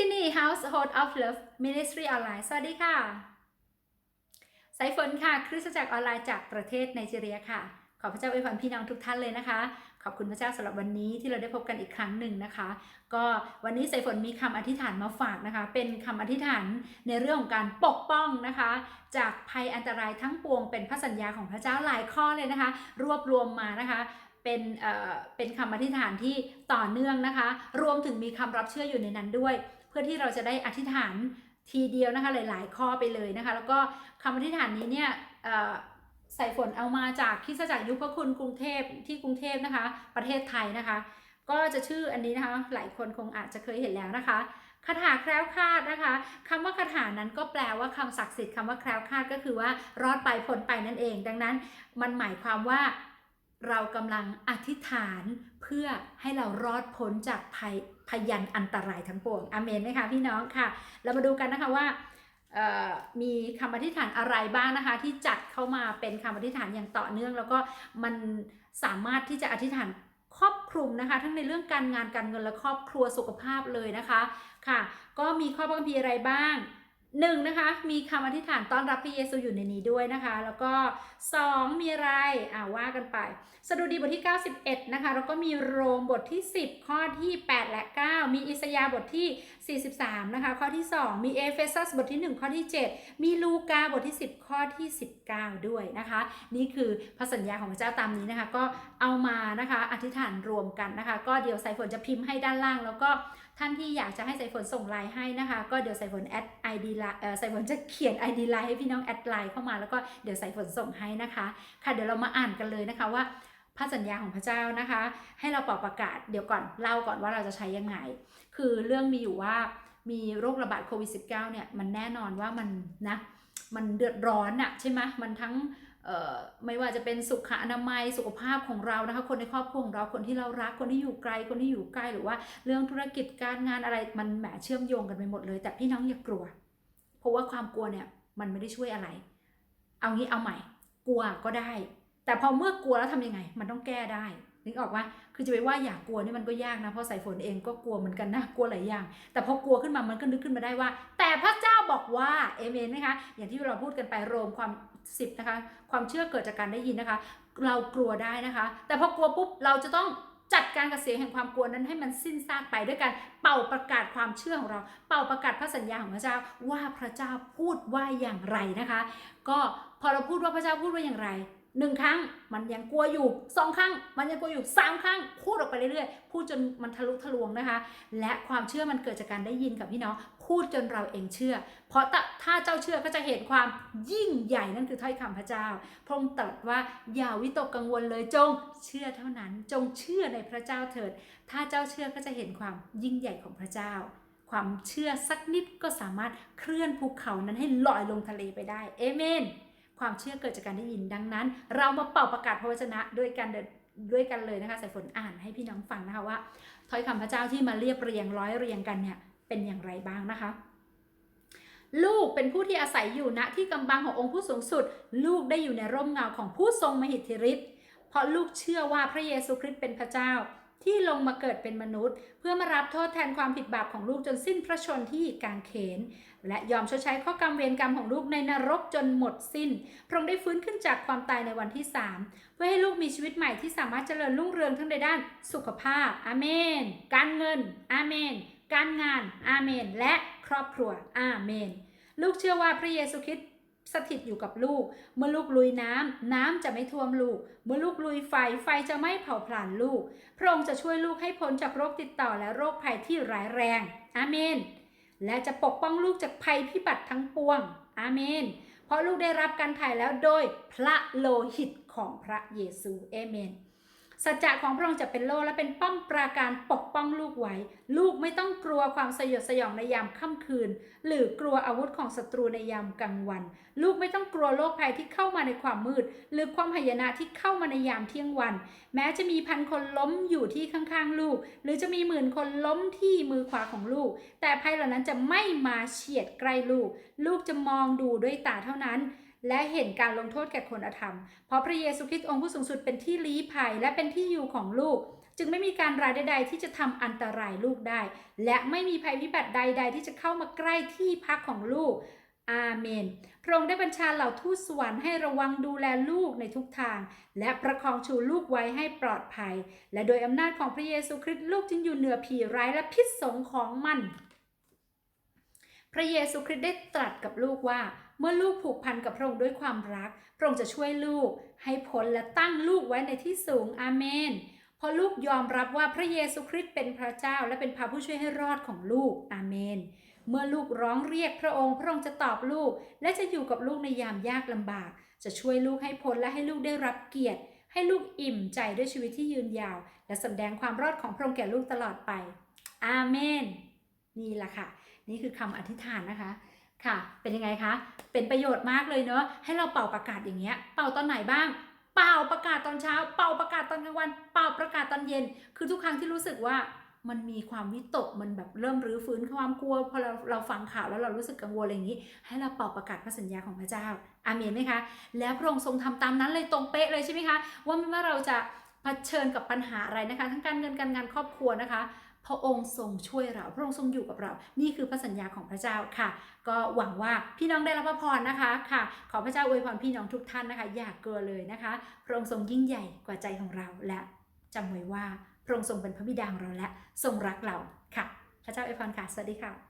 ที่นี่ Household of Love Ministry ออนไลน์สวัสดีค่ะ สายฝนค่ะ คริสตจักรออนไลน์จากประเทศไนจีเรียค่ะ ขอพระเจ้าอวยพรพี่น้องทุกท่านเลยนะคะ ขอบคุณพระเจ้าสำหรับวันนี้ที่เราได้พบกันอีกครั้งหนึ่งนะคะ ก็วันนี้สายฝนมีคำอธิษฐานมาฝากนะคะ เป็นคำอธิษฐานในเรื่องของการปกป้องนะคะ จากภัยอันตรายทั้งปวง เป็นพระสัญญาของพระเจ้าหลายข้อเลยนะคะ รวบรวมมานะคะเป็นเอ่อเป็นคำอธิษฐานที่ต่อเนื่องนะคะ รวมถึงมีคำรับเชื่ออยู่ในนั้นด้วย พื่อที่เราจะได้อธิษฐานทีเดียวนะคะหลาย ๆ ข้อไปเลยนะคะ แล้วก็คำอธิษฐานนี้เนี่ยใส่ฝนเอามาจากคิสจักรยุคพระคุณกรุงเทพที่กรุงเทพนะคะ ประเทศไทยนะคะ ก็จะชื่ออันนี้นะคะ หลายคนคงอาจจะเคยเห็นแล้วนะคะคาถาแคล้วคลาดนะคะคำว่าคาถานั้นก็แปลว่าคำศักดิ์สิทธิ์คำว่าแคล้วคลาดก็คือว่ารอดไปพ้นไปนั่นเอง ดังนั้นมันหมายความว่า เรากำลังอธิษฐานเพื่อให้เรารอดพ้นจากภัยพยันอันตรายทั้งปวงอเมนไหมคะพี่น้องค่ะ เรามาดูกันนะคะว่ามีคำอธิษฐานอะไรบ้างนะคะ ที่จัดเข้ามาเป็นคำอธิษฐานอย่างต่อเนื่อง แล้วก็มันสามารถที่จะอธิษฐานครอบคลุมนะคะ ทั้งในเรื่องการงานการเงินและครอบครัวสุขภาพเลยนะคะค่ะ ก็มีข้อพระคัมภีร์อะไรบ้าง หนึ่งนะคะมีคำอธิษฐานต้อนรับพระเยซูอยู่ในนี้ด้วยนะคะ แล้วก็สองมีอะไรอ่าว่ากันไปสดุดีบทที่ 91 นะคะ แล้วก็มีโรมบทที่ 10 ข้อที่ 8 และ 9 มีอิสยาห์บทที่ 43 นะคะ ข้อที่ 2 มีเอเฟซัสบทที่ 1 ข้อที่ 7 มีลูกาบทที่ 10 ข้อที่ 19 ด้วยนะคะ นี่คือพระสัญญาของพระเจ้าตามนี้นะคะ ก็เอามานะคะอธิษฐานรวมกันนะคะ ก็เดี๋ยวสายฝนจะพิมพ์ให้ด้านล่างแล้วก็ ท่านที่อยากจะให้สายฝนส่งไลน์ให้นะคะ ก็เดี๋ยวสายฝนแอดไอดีไลน์สายฝนจะเขียน ID ไลน์ให้พี่น้องแอดไลน์เข้ามาแล้วก็เดี๋ยวสายฝนส่งให้นะคะ ค่ะเดี๋ยวเรามาอ่านกันเลยนะคะว่าพระสัญญาของพระเจ้านะคะ ให้เราเป่าประกาศเดี๋ยวก่อนเล่าก่อนว่าเราจะใช้ยังไง คือเรื่องมีอยู่ว่ามีโรคระบาดโควิด -19 เนี่ยมันแน่นอนว่ามันนะมันเดือดร้อนอะใช่ไหมมันทั้ง ไม่ว่าจะเป็นสุขอนามัยสุขภาพของเรานะคะ คนในครอบครัวของเราคนที่เรารักคนที่อยู่ไกลคนที่อยู่ใกล้หรือว่าเรื่องธุรกิจการงานอะไรมันแหมเชื่อมโยงกันไปหมดเลย แต่พี่น้องอย่ากลัว เพราะว่าความกลัวเนี่ยมันไม่ได้ช่วยอะไร เอางี้เอาใหม่ กลัวก็ได้ แต่พอเมื่อกลัวแล้วทำยังไง มันต้องแก้ได้ นึกออกว่าคือจะไปว่าอยากกลัวนี่มันก็ยากนะ เพราะสายฝนเองก็กลัวเหมือนกันนะ กลัวหลายอย่าง แต่พอกลัวขึ้นมา มันก็นึกขึ้นมาได้ว่า แต่พระเจ้าบอกว่า เอเมนนะคะ อย่างที่เราพูดกันไปโรมความสิบนะคะ ความเชื่อเกิดจากการได้ยินนะคะ เรากลัวได้นะคะ แต่พอกลัวปุ๊บ เราจะต้องจัดการกับเสียงแห่งความกลัวนั้นให้มันสิ้นซากไปด้วยการเป่าประกาศความเชื่อของเรา เป่าประกาศพระสัญญาของพระเจ้าว่าพระเจ้าพูดว่าอย่างไรนะคะ ก็พอเราพูดว่าพระเจ้าพูดว่าอย่างไร หนึ่งครั้งมันยังกลัวอยู่สองครั้ง มันยังกลัวอยู่สามครั้งพูดออกไปเรื่อยๆ พูดจนมันทะลุทะลวงนะคะ และความเชื่อมันเกิดจากการได้ยินกับพี่น้อง พูดจนเราเองเชื่อ เพราะถ้าเจ้าเชื่อก็จะเห็นความยิ่งใหญ่นั่นคือถ้อยคำพระเจ้า พระองค์ตรัสว่าอย่าวิตกกังวลเลยจงเชื่อเท่านั้น จงเชื่อในพระเจ้าเถิด ถ้าเจ้าเชื่อก็จะเห็นความยิ่งใหญ่ของพระเจ้า ความเชื่อสักนิดก็สามารถเคลื่อนภูเขานั้นให้ลอยลงทะเลไปได้เอเมน ความเชื่อเกิดจากการได้ยินดังนั้น เรามาเป่าประกาศพระวจนะด้วยกันด้วยกันเลยนะคะสายฝนอ่านให้พี่น้องฟังนะคะว่าถ้อยคำพระเจ้าที่มาเรียบเรียงร้อยเรียงกันเนี่ยเป็นอย่างไรบ้างนะคะลูกเป็นผู้ที่อาศัยอยู่ณที่กำบังขององค์ผู้สูงสุด ลูกได้อยู่ในร่มเงาของผู้ทรงมหิทธิฤทธิ์เพราะลูกเชื่อว่าพระเยซูคริสต์เป็นพระเจ้า ที่ลงมาเกิดเป็นมนุษย์ เพื่อมารับโทษแทนความผิดบาปของลูกจนสิ้นพระชนที่กางเขน และยอมชดใช้ข้อกรรมเวรกรรมของลูกในนรกจนหมดสิ้น พระองค์ได้ฟื้นขึ้นจากความตายในวันที่ 3 เพื่อให้ลูกมีชีวิตใหม่ที่สามารถเจริญรุ่งเรืองทั้งในด้านสุขภาพ อาเมน การเงิน อาเมน การงาน อาเมน และครอบครัว อาเมน ลูกเชื่อว่าพระเยซูคริสต์ สถิตอยู่กับลูก เมื่อลูกลุยน้ำน้ำจะไม่ท่วมลูก เมื่อลูกลุยไฟ ไฟจะไม่เผาผลาญลูก พระองค์จะช่วยลูกให้พ้นจากโรคติดต่อและโรคภัยที่ร้ายแรง อาเมน และจะปกป้องลูกจากภัยพิบัติทั้งปวง อาเมน เพราะลูกได้รับการถ่ายแล้วโดยพระโลหิตของพระเยซู เอเมน สัจจะของพระองค์จะเป็นโล่และเป็นป้อมปราการปกป้องลูกไว้ ลูกไม่ต้องกลัวความสยดสยองในยามค่ำคืน หรือกลัวอาวุธของศัตรูในยามกลางวัน ลูกไม่ต้องกลัวโรคภัยที่เข้ามาในความมืด หรือความหายนะที่เข้ามาในยามเที่ยงวัน แม้จะมีพันคนล้มอยู่ที่ข้างๆลูก หรือจะมีหมื่นคนล้มที่มือขวาของลูก แต่ภัยเหล่านั้นจะไม่มาเฉียดใกล้ลูก ลูกจะมองดูด้วยตาเท่านั้น และเห็นการลงโทษแก่คนอธรรม เพราะพระเยซูคริสต์องค์ผู้สูงสุดเป็นที่ลี้ภัยและเป็นที่อยู่ของลูก จึงไม่มีการร้ายใดๆที่จะทำอันตรายลูกได้ และไม่มีภัยพิบัติใด ๆ ที่จะเข้ามาใกล้ที่พักของลูก อาเมน พระองค์ได้บัญชาเหล่าทูตสวรรค์ให้ระวังดูแลลูกในทุกทาง และประคองชูลูกไว้ให้ปลอดภัย และโดยอำนาจของพระเยซูคริสต์ลูกจึงอยู่เหนือผีร้ายและพิษสงของมัน พระเยซูคริสต์ได้ตรัสกับลูกว่า เมื่อลูกผูกพันกับพระองค์ด้วยความรัก พระองค์จะช่วยลูกให้พ้นและตั้งลูกไว้ในที่สูงอาเมนเพราะลูกยอมรับว่าพระเยซูคริสต์เป็นพระเจ้าและเป็นพระผู้ช่วยให้รอดของลูกอาเมน เมื่อลูกร้องเรียกพระองค์ พระองค์จะตอบลูก และจะอยู่กับลูกในยามยากลำบาก จะช่วยลูกให้พ้นและให้ลูกได้รับเกียรติ ให้ลูกอิ่มใจด้วยชีวิตที่ยืนยาว และสำแดงความรอดของพระองค์แก่ลูกตลอดไป อาเมน นี่แหละค่ะ นี่คือคำอธิษฐานนะคะค่ะ เป็นยังไงคะ เป็นประโยชน์มากเลยเนอะให้เราเป่าประกาศอย่างเงี้ย เป่าตอนไหนบ้าง เป่าประกาศตอนเช้า เป่าประกาศตอนกลางวัน เป่าประกาศตอนเย็น คือทุกครั้งที่รู้สึกว่ามันมีความวิตกมันแบบเริ่มรื้อฟื้นความกลัวพอเราเราฟังข่าวแล้วเรารู้สึกกังวลอะไรอย่างนี้ ให้เราเป่าประกาศพระสัญญาของพระเจ้าอาเมนไหมคะ แล้วพระองค์ทรงทำตามนั้นเลยตรงเป๊ะเลยใช่ไหมคะ ว่าไม่ว่าเราจะเผชิญกับปัญหาอะไรนะคะ ทั้งการเงินการงานครอบครัวนะคะ พระองค์ทรงช่วยเรา พระองค์ทรงอยู่กับเรา นี่คือพระสัญญาของพระเจ้าค่ะ ก็หวังว่าพี่น้องได้รับพระพรนะคะค่ะ ขอพระเจ้าอวยพรพี่น้องทุกท่านนะคะ อย่ากเกลัวเลยนะคะ พระองค์ทรงยิ่งใหญ่กว่าใจของเราและจำไว้ว่าพระองค์ทรงเป็นพระบิดาของเราและทรงรักเราค่ะ พระเจ้าอวยพรค่ะ สวัสดีค่ะ